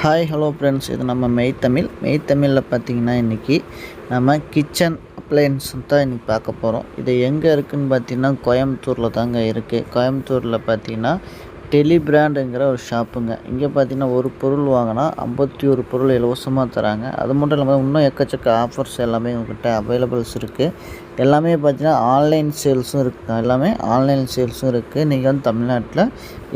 Hi hello friends இது நம்ம மெய்த்தமிழ். மெய்த்தமிழில் பார்த்தீங்கன்னா இன்றைக்கி நம்ம கிச்சன் அப்ளையன்ஸ் தான் இன்றைக்கி பார்க்க போகிறோம் இது எங்கே இருக்குதுன்னு பார்த்தீங்கன்னா கோயம்புத்தூரில் தாங்க இருக்குது கோயம்புத்தூரில் பார்த்தீங்கன்னா டெலி பிராண்டுங்கிற ஒரு ஷாப்புங்க. இங்கே பார்த்தீங்கன்னா ஒரு பொருள் வாங்கினா ஐம்பத்தி ஒரு பொருள் இலவசமாக தராங்க. அது மட்டும் இல்லாமல் இன்னும் எக்கச்சக்க ஆஃபர்ஸ் எல்லாமே உங்கள்கிட்ட அவைலபிள்ஸ் இருக்குது எல்லாமே பார்த்தீங்கன்னா ஆன்லைன் சேல்ஸும் இருக்குது எல்லாமே ஆன்லைன் சேல்ஸும் இருக்குது நீங்கள் வந்து தமிழ்நாட்டில்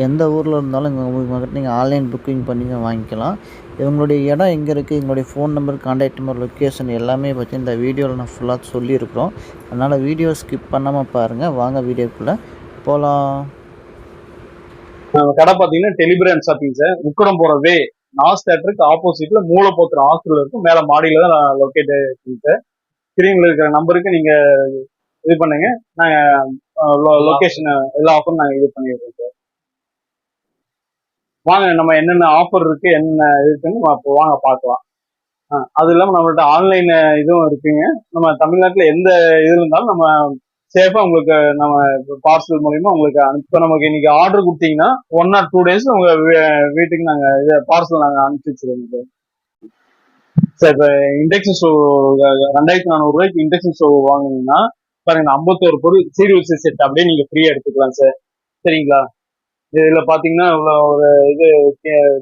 எந்த ஊரில் இருந்தாலும் இங்கே உங்களுக்கு நீங்கள் ஆன்லைன் புக்கிங் பண்ணி வாங்கிக்கலாம். இவங்களுடைய இடம் எங்கே இருக்குது எங்களுடைய phone number contact number location எல்லாமே பற்றி இந்த வீடியோவில் நான் ஃபுல்லாக சொல்லியிருக்கிறோம். அதனால் வீடியோ ஸ்கிப் பண்ணாமல் பாருங்கள் வாங்க வீடியோக்குள்ளே போகலாம் நம்ம கடை பாத்தீங்கன்னா டெலிபிரான் ஷாப்பிங் சார் உக்கடம் போற வே நாஸ் தேட்டருக்கு ஆப்போசிட்ல மூலப்போத்திர ஹாஸ்டல் இருக்கும். மேல மாடியில தான் லொக்கேட் இருக்கு சார் ஸ்கிரீன்ல இருக்கிற நம்பருக்கு நீங்க இது பண்ணுங்க. நாங்க லொக்கேஷன் எல்லா ஆஃபரும் நாங்க இது பண்ணிடுறோம் சார் வாங்க நம்ம என்னென்ன ஆஃபர் இருக்கு என்னென்ன இருக்குன்னு நம்ம அப்போ வாங்க பார்க்கலாம். அது இல்லாமல் நம்மள்ட்ட ஆன்லைன் இதுவும் இருக்குங்க. நம்ம தமிழ்நாட்டில் எந்த இது இருந்தாலும் நம்ம சேஃபா உங்களுக்கு நம்ம பார்சல் மூலியமா உங்களுக்கு அனுப்பி நமக்கு இன்னைக்கு ஆர்டர் கொடுத்தீங்கன்னா ஒன் ஆர் டூ டேஸ் உங்க வீட்டுக்கு நாங்க இது பார்சல் நாங்க அனுப்பிச்சு வச்சிருக்கோம் சார் சார் இப்போ இண்டக்ஷன் ஸ்டவ் ரெண்டாயிரத்தி நானூறு ரூபாய்க்கு இண்டக்ஷன் ஸ்டவ் வாங்கினீங்கன்னா பாருங்க ஐம்பத்தோரு பொருள் சீரியல் செட் அப்படியே நீங்க ஃப்ரீயா எடுத்துக்கலாம் சார் சரிங்களா? இதுல பாத்தீங்கன்னா இவ்வளோ ஒரு இது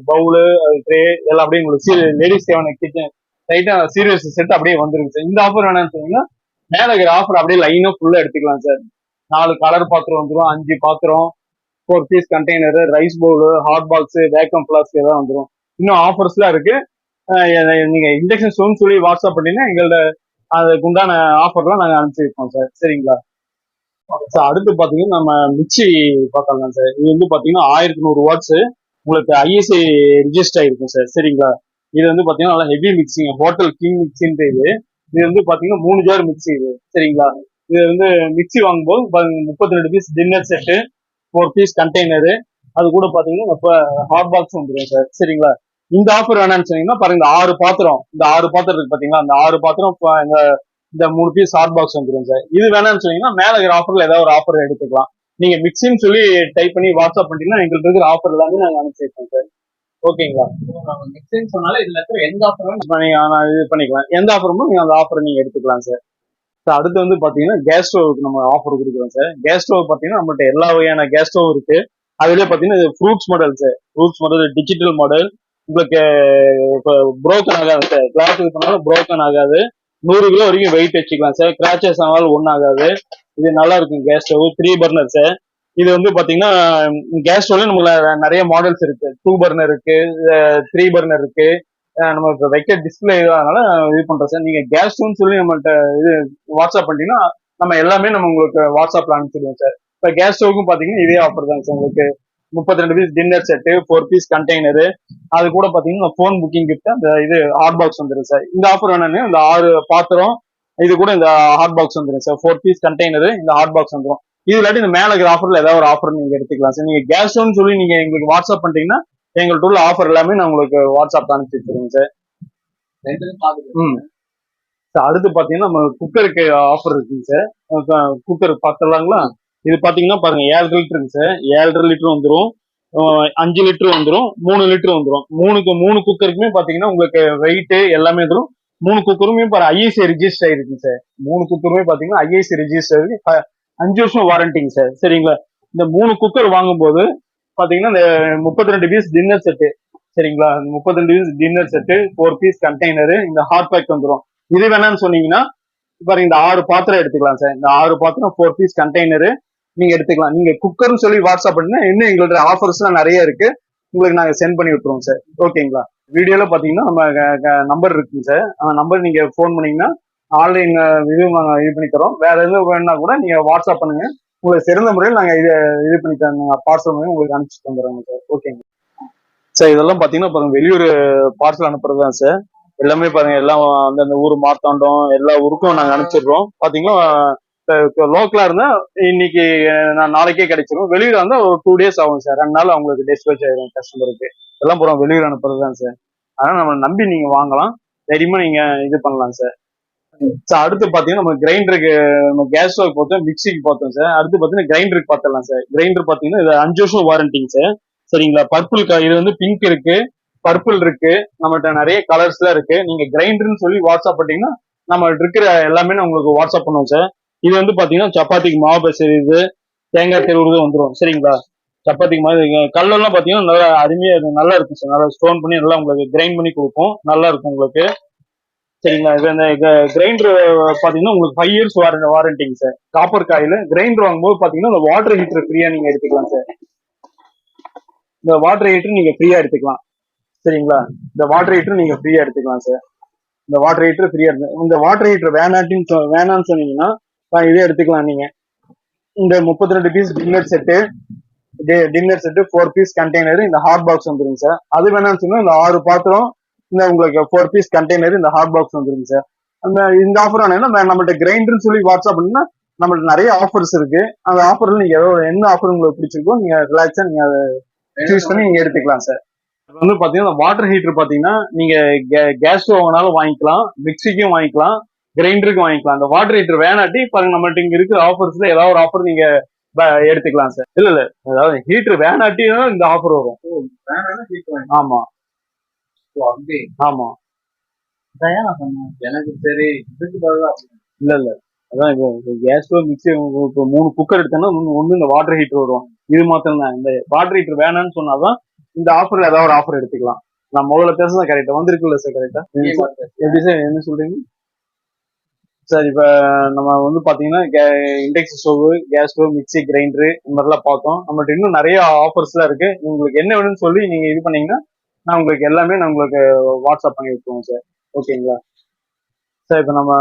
பவுலு ட்ரே எல்லாம் அப்படியே உங்களுக்கு லேடிஸ் தேவையான கிச்சன் ரைட்டா சீரியஸ் செட் அப்படியே வந்துருக்கு சார் இந்த ஆஃபர் வேணாம்னு சொன்னீங்கன்னா மேல இருக்கிற ஆஃபர் அப்படியே லைனா ஃபுல்லா எடுத்துக்கலாம் சார் நாலு கலர் பாத்திரம் வந்துடும் அஞ்சு பாத்திரம் four piece container rice bowl hot box vacuum flask எல்லாம் வந்துடும் இன்னும் ஆஃபர்ஸ்லாம் இருக்கு. நீங்க இண்டக்ஷன் ஸ்டோன் சொல்லி வாட்ஸ்அப் பண்ணீங்கன்னா எங்களோட அதுக்கு உண்டான ஆஃபர்லாம் நாங்க அனுப்பிச்சிருக்கோம் வைப்போம் சார் சரிங்களா? சார் அடுத்து பாத்தீங்கன்னா நம்ம மிக்சி பார்க்கலாம் சார் இது வந்து பாத்தீங்கன்னா ஆயிரத்தி நூறு வாட்ஸ் உங்களுக்கு ஐஎஸ்ஐ ரிஜிஸ்டர் ஆயிருக்கும் சார் சரிங்களா? இது வந்து பாத்தீங்கன்னா நல்லா ஹெவி மிக்சிங் ஹோட்டல் கிங் மிக்சின்ற இது. இது வந்து பாத்தீங்கன்னா மூணு ஜார் மிக்சி இது. சரிங்களா? இது வந்து மிக்சி வாங்கும்போது முப்பத்தி ரெண்டு piece dinner set four piece container அது கூட பாத்தீங்கன்னா இப்போ ஹாட் பாக்ஸ் வந்துடும் சார் சரிங்களா? இந்த ஆஃபர் வேணாம்னு சொன்னீங்கன்னா பாருங்க இந்த ஆறு பாத்திரம் இந்த ஆறு பாத்திரம் இருக்கு பாத்தீங்களா? அந்த ஆறு பாத்திரம் இப்ப இந்த இந்த மூணு பீஸ் ஹாட் பாக்ஸ் வந்துடும் சார் இது வேணாம்னு சொன்னீங்கன்னா மேல இருக்கிற ஆஃபர்ல ஏதாவது ஒரு ஆஃபர் எடுத்துக்கலாம். நீங்க மிக்சின்னு சொல்லி டைப் பண்ணி வாட்ஸ்அப் பண்ணிட்டீங்கன்னா எங்களுக்கு இருக்கிற ஆஃபர் எல்லாமே நாங்க அனுப்பிச்சிருக்கோம் சார் ஓகேங்களா? மிக்சின்னு சொன்னாலே இதுல இருக்கிற எந்த ஆஃபரும் நீங்க இது பண்ணிக்கலாம். எந்த ஆஃபருமோ நீங்க அந்த ஆஃபர் நீங்க எடுத்துக்கலாம் சார் சார் அடுத்து வந்து பாத்தீங்கன்னா கேஸ் ஸ்டவ்க்கு நம்ம ஆஃபர் கொடுக்குறோம் சார் கேஸ் ஸ்டவ் பாத்தீங்கன்னா நம்மள்ட்ட எல்லா வகையான கேஸ் ஸ்டவ் இருக்கு. அதுலயே பாத்தீங்கன்னா fruits model sir fruits model digital model உங்களுக்கு இப்போ புரோக்கன் ஆகாது சார் கிளாஸ் இது பண்ணாலும் புரோக்கன் ஆகாது. நூறு கிலோ வரைக்கும் வெயிட் வச்சுக்கலாம் சார் கிராச்சஸ் ஆனாலும் ஒன்றும் ஆகாது. இது நல்லா இருக்கும் gas stove three burner sir இது வந்து பாத்தீங்கன்னா கேஸ் ஸ்டவ்ல நம்மள நிறைய மாடல்ஸ் இருக்கு. டூ பர்னர் இருக்கு த்ரீ பர்னர் இருக்கு. நம்ம இப்போ வைக்க டிஸ்பிளே அதனால இது பண்றோம் சார் நீங்க கேஸ் ஸ்டவ்னு சொல்லி நம்மள்ட்ட இது வாட்ஸ்அப் பண்ணிட்டீங்கன்னா நம்ம எல்லாமே நம்ம உங்களுக்கு வாட்ஸ்அப்ல அனுப்பிச்சிடுவோம் சார் இப்போ கேஸ் ஸ்டவ்க்கும் பாத்தீங்கன்னா இதே ஆஃபர் தான் சார் உங்களுக்கு. முப்பத்தி ரெண்டு piece dinner set four piece container அது கூட பாத்தீங்கன்னா ஃபோன் புக்கிங் கிஃப்ட் அந்த இது ஹாட் பாக்ஸ் வந்துடும் சார் இந்த ஆஃபர் வேணும்னு இந்த ஆறு பாத்திரம் இது கூட இந்த ஹாட் பாக்ஸ் வந்துடும் சார் ஃபோர் பீஸ் கண்டெய்னரு இந்த ஹாட் பாக்ஸ் வந்துடும் இது இல்லாட்டி இந்த மேல இருக்கிற ஆஃபர்ல ஏதாவது ஒரு ஆஃபர் நீங்க எடுத்துக்கலாம். சார் நீங்க கேஸ் ஸ்டவ்னு சொல்லி நீங்க எங்களுக்கு வாட்ஸ்அப் பண்ணிட்டீங்கன்னா எங்கள்கிட்ட உள்ள ஆஃபர் எல்லாமே நான் உங்களுக்கு வாட்ஸ்அப் அனுப்பிச்சு வச்சிருக்கேன் சார். ம். சார் அடுத்து பாத்தீங்கன்னா நம்ம குக்கருக்கு ஆஃபர் இருக்குங்க சார். குக்கர் பார்த்துடலாங்களா இது பாத்தீங்கன்னா பாருங்க ஏழரை லிட்டருங்க சார். ஏழரை லிட்டர் வந்துடும் அஞ்சு லிட்டர் வந்துடும் மூணு லிட்டர் வந்துடும் மூணுக்கு மூணு குக்கருக்குமே பாத்தீங்கன்னா உங்களுக்கு வெயிட் எல்லாமே வந்துடும் மூணு குக்கருமே பாரு ஐஏசி ரிஜிஸ்டர் ஆயிருக்குங்க சார். மூணு குக்கருமே பாத்தீங்கன்னா ஐஏசி ரிஜிஸ்டர் இருக்கு அஞ்சு வருஷம் வாரண்டிங்க சார். சரிங்களா? இந்த மூணு குக்கர் வாங்கும்போது பாத்தீங்கன்னா இந்த முப்பத்தி ரெண்டு பீஸ் டின்னர் செட்டு சரிங்களா? முப்பத்தி ரெண்டு piece dinner set four piece container இந்த ஹாட் பேக் வந்துடும் இது வேணாம்னு சொன்னீங்கன்னா பாருங்க இந்த ஆறு பாத்திரம் எடுத்துக்கலாம் சார். இந்த ஆறு பாத்திரம் ஃபோர் பீஸ் கண்டெய்னரு நீங்க எடுத்துக்கலாம். நீங்க குக்கர்னு சொல்லி வாட்ஸ்அப் பண்ணா இன்னும் எங்களோட ஆஃபர்ஸ்லாம் நிறைய இருக்கு. உங்களுக்கு நாங்க சென்ட் பண்ணி விட்டுருவோம் சார். ஓகேங்களா வீடியோல பாத்தீங்கன்னா நம்ம நம்பர் இருக்குங்க சார். அந்த நம்பர் நீங்க ஃபோன் பண்ணீங்கன்னா ஆன்லைன் இது நாங்கள் இது பண்ணித்தரோம். வேற எதுவும் வேணும்னா கூட நீங்க வாட்ஸ்அப் பண்ணுங்க. உங்களுக்கு சிறந்த முறையில் நாங்க இது இது பண்ணி தரோம் பார்சல் மூலியம் உங்களுக்கு அனுப்பிச்சு தந்துடுறோங்க சார் ஓகேங்க சார் இதெல்லாம் பாத்தீங்கன்னா பாருங்க வெளியூர் பார்சல் அனுப்புறது தான் சார் எல்லாமே பாருங்க எல்லாம் அந்தந்த ஊர் மார்த்தாண்டம் எல்லா ஊருக்கும் நாங்க அனுப்பிச்சிடுறோம். பாத்தீங்கன்னா லோக்கலா இருந்தா இன்னைக்கு நான் நாளைக்கே கிடைச்சிரும். வெளியூர் இருந்தா ஒரு டூ டேஸ் ஆகும் சார் ரெண்டு நாள் அவங்களுக்கு டிஸ்பேச் ஆயிரும் கஸ்டமருக்கு எல்லாம் போறோம் வெளியூர் அனுப்புறது தான் சார் அதனால நம்ம நம்பி நீங்க வாங்கலாம். தைரியமா நீங்க இது பண்ணலாம் சார் சார் அடுத்து பாத்தீங்கன்னா நம்ம கிரைண்டருக்கு நம்ம கேஸ் ஸ்டவ் பார்த்தோம் மிக்சிக்கு பார்த்தோம் சார் அடுத்து பாத்தீங்கன்னா கிரைண்டருக்கு பார்த்தலாம் சார் கிரைண்டர் பாத்தீங்கன்னா இது அஞ்சு வருஷம் வாரண்டிங் சார் சரிங்களா? பர்பிள் இது வந்து பிங்க் இருக்கு. பர்பிள் இருக்கு. நம்மகிட்ட நிறைய கலர்ஸ்ல இருக்கு. நீங்க கிரைண்டர்னு சொல்லி வாட்ஸ்அப் பண்ணீங்கன்னா நம்ம இருக்கிற எல்லாமே நான் உங்களுக்கு வாட்ஸ்அப் பண்ணுவோம் சார் இது வந்து பாத்தீங்கன்னா சப்பாத்திக்கு மாவு பிசைறது தேங்காய் தெருவுறது வந்துடும் சரிங்களா? சப்பாத்திக்கு மாதிரி கல்லெல்லாம் பாத்தீங்கன்னா நல்லா அருமையா நல்லா இருக்கும் சார் நல்லா ஸ்டோன் பண்ணி நல்லா உங்களுக்கு கிரைண்ட் பண்ணி கொடுக்கும் நல்லா இருக்கும் உங்களுக்கு. சரிங்களா? இது இந்த கிரைண்டர் பாத்தீங்கன்னா உங்களுக்கு five years warranty warranting sir copper coil grinder வாங்கும்போது பாத்தீங்கன்னா இந்த வாட்டர் ஹீட்டர் ஃப்ரீயா நீங்க எடுத்துக்கலாம் சார் இந்த வாட்டர் ஹீட்டர் நீங்க ஃப்ரீயா எடுத்துக்கலாம். சரிங்களா? இந்த வாட்டர் ஹீட்டர் நீங்க ஃப்ரீயா எடுத்துக்கலாம் சார் இந்த வாட்டர் ஹீட்டர் ஃப்ரீயா இருக்கு இந்த வாட்டர் ஹீட்டர் வேணாட்டின்னு சொ- வேணான்னு சொன்னீங்கன்னா இதே எடுத்துக்கலாம் நீங்க. இந்த முப்பத்தி ரெண்டு piece dinner set dinner set four piece container இந்த ஹாட் பாக்ஸ் வந்துருங்க சார் அது வேணாம்னு சொன்னா இந்த ஆறு பாத்திரம் இந்த உங்களுக்கு ஃபோர் பீஸ் கண்டெய்னர் இந்த ஹாட் பாக்ஸ் வந்துருங்க சார் அந்த இந்த ஆஃபர் ஆனா நம்மள்ட்ட கிரைண்டர்னு சொல்லி வாட்ஸ்அப் பண்ணா நம்மள்ட்ட நிறைய ஆஃபர்ஸ் இருக்கு. அந்த ஆஃபர்ல நீங்க ஏதோ என்ன ஆஃபர் உங்களுக்கு பிடிச்சிருக்கோ நீங்க ரிலாக்ஸா நீங்க அதை சூஸ் பண்ணி நீங்க எடுத்துக்கலாம் சார் வந்து பாத்தீங்கன்னா வாட்டர் ஹீட்டர் பாத்தீங்கன்னா நீங்க கேஸ் ஸ்டவ் வாங்கினாலும் வாங்கிக்கலாம் மிக்சிக்கும் வாங்கிக்கலாம் கிரைண்டருக்கும் வாங்கிக்கலாம். அந்த வாட்டர் ஹீட்டர் வேணாட்டி பாருங்க நம்மள்ட்ட இங்க இருக்கிற ஆஃபர்ஸ்ல ஏதாவது ஒரு ஆஃபர் நீங்க எடுத்துக்கலாம் சார் இல்ல இல்ல. அதாவது ஹீட்டர் வேணாட்டியும் இந்த ஆஃபர் வரும். வேணாம்னா ஆமா. அப்படி ஆமா எனக்கு சரி இதுக்கு இல்ல இல்ல. அதான் இப்போ கேஸ் ஸ்டவ் மிக்சி இப்போ மூணு குக்கர் எடுத்தோம்னா ஒண்ணு இந்த வாட்டர் ஹீட்டர் வரும். இது மாத்திரம் தான். இந்த வாட்டர் ஹீட்டர் வேணாம்னு சொன்னாதான் இந்த ஆஃபர்ல ஏதாவது ஒரு ஆஃபர் எடுத்துக்கலாம். நான் முதல்ல பேசுறது கரெக்டா வந்திருக்குல்ல சார் கரெக்டா எப்படி சார் என்ன சொல்றீங்க? சார் இப்ப நம்ம வந்து பாத்தீங்கன்னா induction stove gas stove mixie grinder இந்த மாதிரிலாம் பார்த்தோம். நம்மள்ட்ட இன்னும் நிறைய ஆஃபர்ஸ்லாம் இருக்கு. உங்களுக்கு என்ன வேணும்னு சொல்லி நீங்க இது பண்ணீங்கன்னா நான் உங்களுக்கு எல்லாமே நான் உங்களுக்கு வாட்ஸ்அப் பண்ணி விட்டுருவோம் சார் ஓகேங்களா சார் இப்போ நம்ம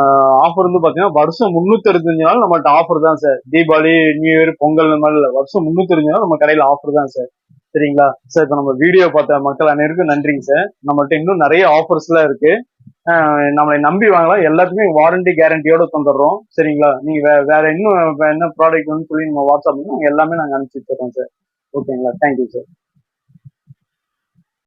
ஆஃபர் வந்து பார்த்தீங்கன்னா வருஷம் முந்நூற்றி அறுபத்தஞ்சு நாள் நம்மள்ட்ட ஆஃபர் தான் sir Deepavali New Year Pongal இந்த மாதிரி வருஷம் முந்நூற்றி அறுபத்தஞ்சு நாள் நம்ம கடையில் ஆஃபர் தான் சார் சரிங்களா? சார் இப்போ நம்ம வீடியோ பார்த்த மக்கள் அனைவருக்கும் நன்றிங்க சார் நம்மள்ட்ட இன்னும் நிறைய ஆஃபர்ஸ்லாம் இருக்கு. நம்மளை நம்பி வாங்கலாம். எல்லாத்துக்குமே வாரண்டி கேரண்டியோட தந்துடுறோம். சரிங்களா? நீங்க வே- வேற இன்னும் என்ன ப்ராடக்ட் வந்து சொல்லி நம்ம வாட்ஸ்அப் எல்லாமே நாங்கள் அனுப்பிச்சு தரோம் சார் ஓகேங்களா தேங்க்யூ சார்